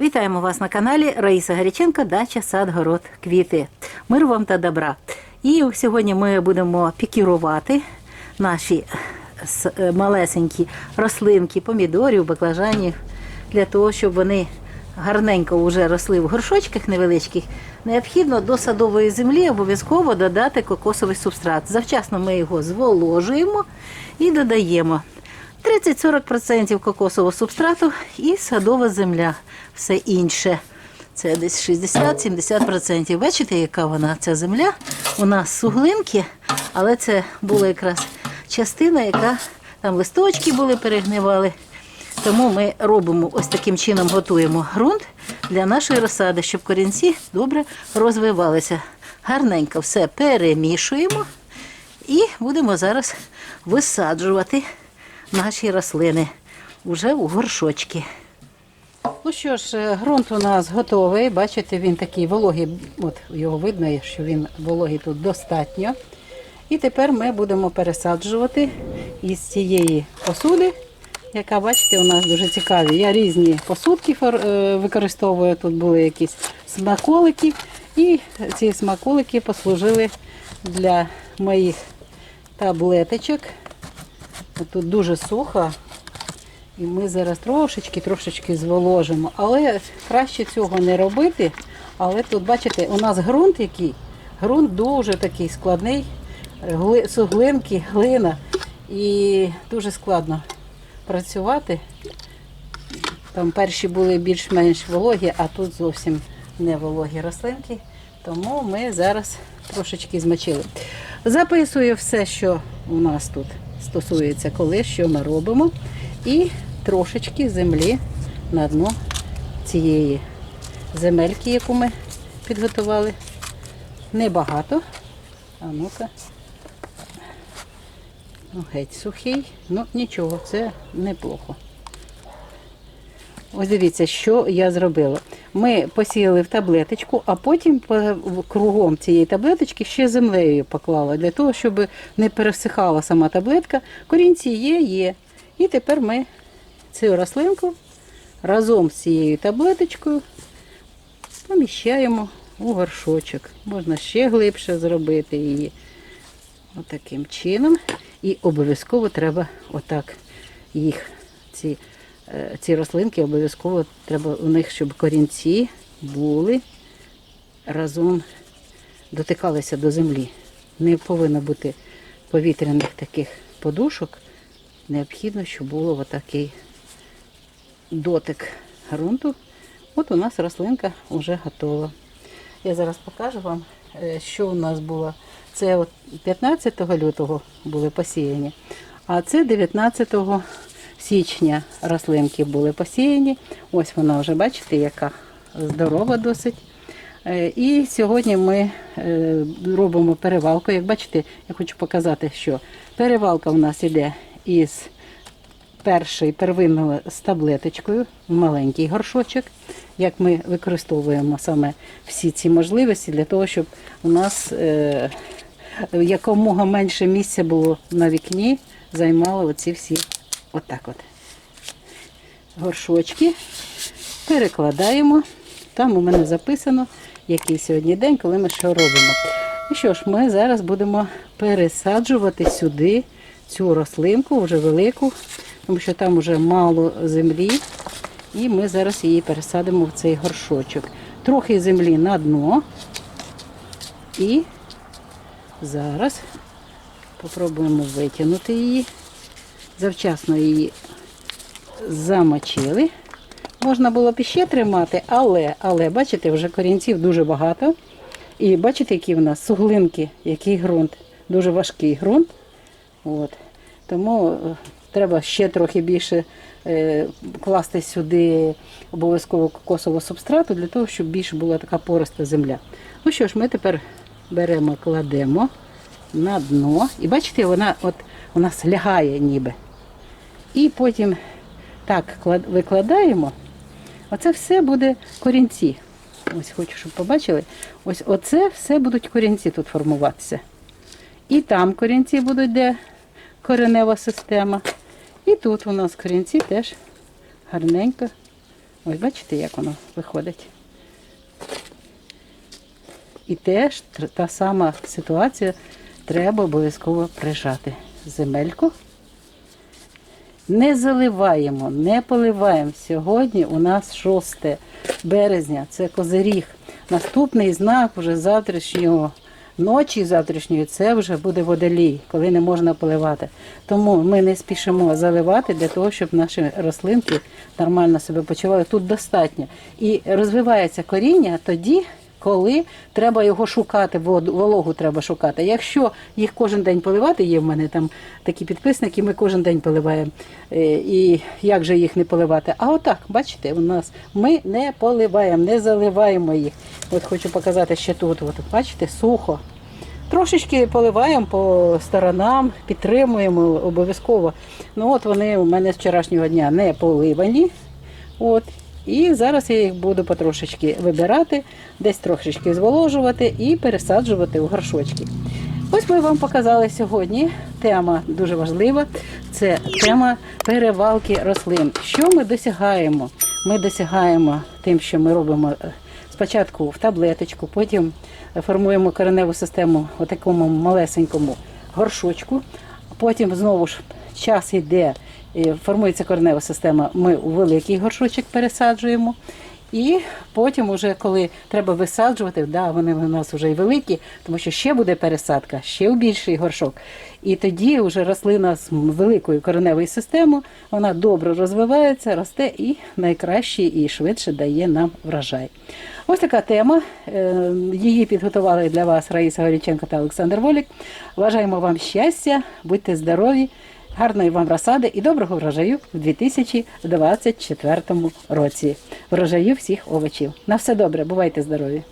Вітаємо вас на каналі Раїса Гаряченко, Дача, сад, город, квіти. Мир вам та добра. І сьогодні ми будемо пікірувати наші е, малесенькі рослинки, помідорів, баклажанів, для того, щоб вони гарненько вже росли в горшочках невеличких. Необхідно до садової землі обов'язково додати кокосовий субстрат. Завчасно ми його зволожуємо і додаємо. 30-40% кокосового субстрату і садова земля. Все інше. Це десь 60-70%. Бачите, яка вона ця земля? У нас суглинки, але це була якраз частина, яка там листочки були, перегнивали. Тому ми робимо ось таким чином, готуємо ґрунт для нашої розсади, щоб корінці добре розвивалися. Гарненько все перемішуємо і будемо зараз висаджувати наші рослини уже у горшочки. Ну що ж, е, ґрунт у нас готовий. Бачите, він такий вологий, от його видно, що він вологий тут достатньо. І тепер ми будемо пересаджувати із цієї посуди, яка, бачите, у нас дуже цікаві. Я різні посудки е, використовую. Тут були якісь смаколики, і ці смаколики послужили для моїх таблеточок. Тут дуже сухо, і ми зараз трошечки, трошечки зволожимо. Але краще цього не робити. Але тут, бачите, у нас ґрунт який? Ґрунт дуже такий складний, гли- суглинки, глина. І дуже складно працювати. Там перші були більш-менш вологі, а тут зовсім не вологі рослинки. Тому ми зараз трошечки змочили. Записую все, що у нас тут стосується, коли що ми робимо. І трошечки землі на дно цієї земельки, яку ми підготували. Небагато. А ну-ка. Ну, геть сухий. Ну нічого, це неплохо. Ось дивіться, що я зробила. Ми посіяли в таблеточку, а потім по- кругом цієї таблеточки ще землею поклала, для того, щоб не пересихала сама таблетка. Корінці є, є. І тепер ми цю рослинку разом з цією таблеточкою поміщаємо у горшочок. Можна ще глибше зробити її. Отаким чином. І обов'язково треба отак їх, ці, ці рослинки, обов'язково треба у них, щоб корінці були разом дотикалися до землі. Не повинно бути повітряних таких подушок. Необхідно, щоб було отакий дотик ґрунту. От у нас рослинка вже готова. Я зараз покажу вам, е, що у нас було. Це от 15 лютого були посіяні, а це 19 січня рослинки були посіяні. Ось вона вже, бачите, яка здорова досить. Е, І сьогодні ми е, робимо перевалку. Як бачите, я хочу показати, що перевалка в нас іде із перший первинно з таблеточкою в маленький горшочок, як ми використовуємо саме всі ці можливості для того, щоб у нас е, якомога менше місця було на вікні, займали оці всі отак от. Горшочки перекладаємо. Там у мене записано, який сьогодні день, коли ми що робимо. І що ж, ми зараз будемо пересаджувати сюди цю рослинку, вже велику, тому що там вже мало землі. І ми зараз її пересадимо в цей горшочок. Трохи землі на дно. І зараз попробуємо витягнути її. Завчасно її замочили. Можна було б іще тримати, але, але бачите, вже корінців дуже багато. І бачите, які в нас суглинки, який ґрунт. Дуже важкий ґрунт. От. Тому е, треба ще трохи більше е, класти сюди обов'язково кокосового субстрату, для того, щоб більше була така пориста земля. Ну що ж, ми тепер беремо, кладемо на дно. І бачите, вона от у нас лягає ніби. І потім так викладаємо. Оце все буде корінці. Ось хочу, щоб побачили. Ось оце все будуть корінці тут формуватися. І там корінці будуть, де коренева система. І тут у нас корінці теж гарненько Ось бачите, як воно виходить. І теж та сама ситуація, треба обов'язково прижати земельку. Не заливаємо, не поливаємо. Сьогодні у нас 6 березня, це козиріг. Наступний знак вже завтрашнього ночі завтрашньої це вже буде водолій, коли не можна поливати. Тому ми не спішимо заливати для того, щоб наші рослинки нормально себе почували. Тут достатньо. І розвивається коріння тоді, коли треба його шукати, вологу треба шукати. Якщо їх кожен день поливати, є в мене там такі підписники, ми кожен день поливаємо. Е, І як же їх не поливати? А отак, бачите, у нас ми не поливаємо, не заливаємо їх. От хочу показати ще тут. От, бачите, сухо. Трошечки поливаємо по сторонам, підтримуємо обов'язково. Ну от вони у мене з вчорашнього дня не поливані. От. І зараз я їх буду потрошечки вибирати, десь трошечки зволожувати і пересаджувати в горшочки. Ось ми вам показали сьогодні. Тема дуже важлива. Це тема перевалки рослин. Що ми досягаємо? Ми досягаємо тим, що ми робимо е, спочатку в таблеточку, потім формуємо кореневу систему у такому малесенькому горшочку. Потім знову ж час йде, формується коренева система. Ми у великий горшочок пересаджуємо. І потім, уже коли треба висаджувати, да, вони у нас вже й великі, тому що ще буде пересадка, ще в більший горшок. І тоді вже рослина з великою кореневою системою, вона добре розвивається, росте і найкраще і швидше дає нам врожай. Ось така тема. Е, Її підготували для вас Раїса Горіченко та Олександр Волік. Бажаємо вам щастя, будьте здорові, гарної вам розсади і доброго врожаю в 2024 році. Врожаю всіх овочів. На все добре, бувайте здорові!